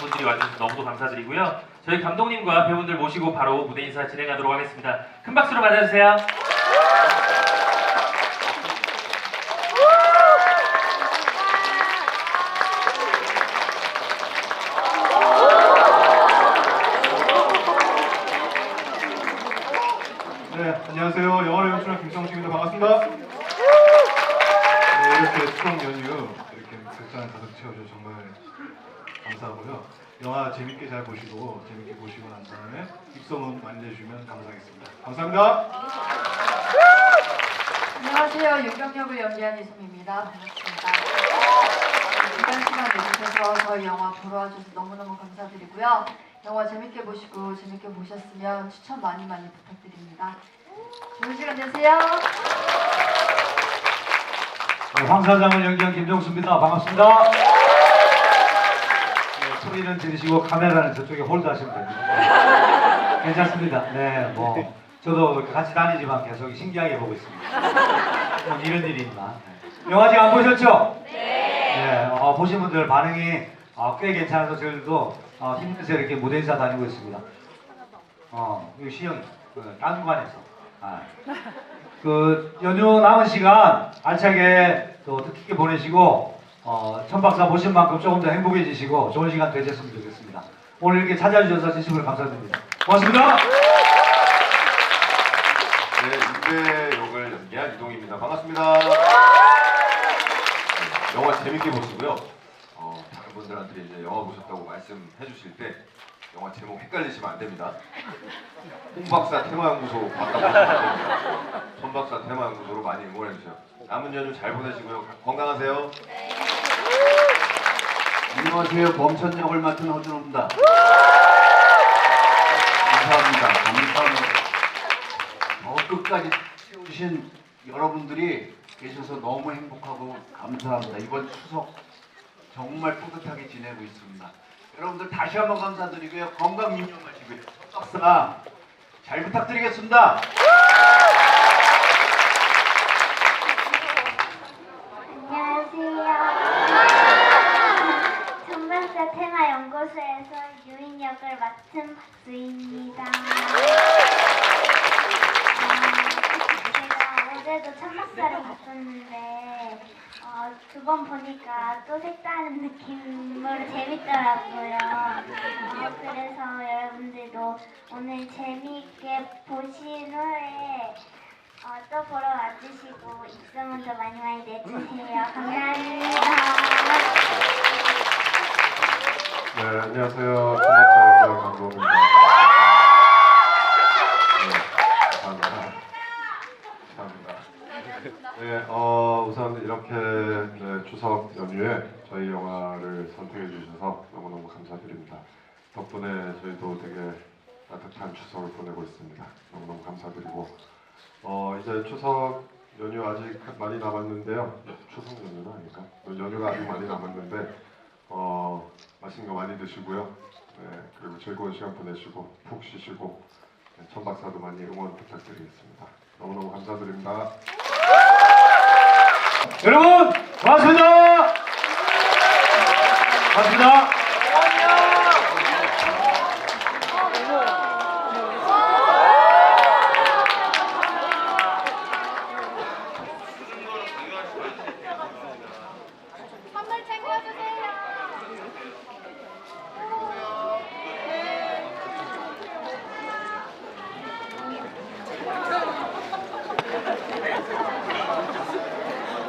분들이 와주셔서 너무도 감사드리고요. 저희 감독님과 배우분들 모시고 바로 무대 인사 진행하도록 하겠습니다. 큰 박수로 맞아주세요. 네, 안녕하세요. 영화를 연출한 김성식입니다. 반갑습니다. 네, 이렇게 추석 연휴 이렇게 극장을 가득 채워주셔서 정말 감사하고요. 영화 재밌게 잘 보시고 재밌게 보시고 난 다음에 입소문 많이 내주시면 감사하겠습니다. 감사합니다. 안녕하세요. 윤경역을 연기한 이수미입니다. 반갑습니다. 이런 시간 내주셔서 저희 영화 보러 와주셔서 너무너무 감사드리고요. 영화 재밌게 보시고 재밌게 보셨으면 추천 많이 많이 부탁드립니다. 좋은 시간 되세요. 네, 황 사장을 연기한 김정수입니다. 반갑습니다. 네, 소리는 들으시고 카메라는 저쪽에 홀드하시면 됩니다. 괜찮습니다. 네, 뭐 저도 이렇게 같이 다니지만 계속 신기하게 보고 있습니다. 뭐 이런 일이 있나? 네. 영화 아직 안 보셨죠? 네. 어, 보신 분들 반응이 어, 꽤 괜찮아서 저희들도 어, 힘내서 이렇게 무대 인사 다니고 있습니다. 어, 이 시영, 그, 딴관에서. 아. 그 연휴 남은 시간 알차게 또 뜻깊게 보내시고 어, 천박사 보신 만큼 조금 더 행복해지시고 좋은 시간 되셨으면 좋겠습니다. 오늘 이렇게 찾아주셔서 진심으로 감사드립니다. 고맙습니다. 네, 인배 역을 연기한 이동입니다. 반갑습니다. 네, 영화 재밌게 보시고요. 어, 다른 분들한테 이제 영화 보셨다고 말씀해 주실 때 영화 제목 헷갈리시면 안 됩니다. 홍박사 테마연구소 바꿔보시면 됩니다. 손박사 테마연구소로 많이 응원해 주세요. 남은 연휴 잘 보내시고요. 건강하세요. 안녕하세요. 범천 역을 맡은 허준호입니다. 감사합니다. 감사합니다. 어, 끝까지 채우신 여러분들이 계셔서 너무 행복하고 감사합니다. 이번 추석 정말 뿌듯하게 지내고 있습니다. 여러분들 다시 한번 감사드리고요. 건강 유념하시고요. 박사 잘 부탁드리겠습니다. 안녕하세요. 전박사 테마 연구소에서 유인 역을 맡은 박수입니다. 어, 제가 어제도 천박사를 봤었는데 어, 두 번 보니까 또 색다른 느낌으로 재밌더라고요. 어, 그래서 여러분들도 오늘 재미있게 보신 후에 어, 또 보러 와주시고 입소문도 많이 많이 내주세요. 감사합니다. 네, 안녕하세요. 강도입니다. 네, 감사합니다. 감사합니다. 네, 어, 우선 이렇게 네, 추석 연휴에 저희 영화를 선택해 주셔서 너무너무 감사드립니다. 덕분에 저희도 되게 따뜻한 추석을 보내고 있습니다. 너무너무 감사드리고 어, 이제 추석 연휴 아직 많이 남았는데요. 추석 연휴는 아닌가? 연휴가 아직 많이 남았는데 어, 맛있는 거 많이 드시고요. 네, 그리고 즐거운 시간 보내시고 푹 쉬시고 네, 천 박사도 많이 응원 부탁드리겠습니다. 너무너무 감사드립니다. 여러분 고맙습니다. 고맙습니다.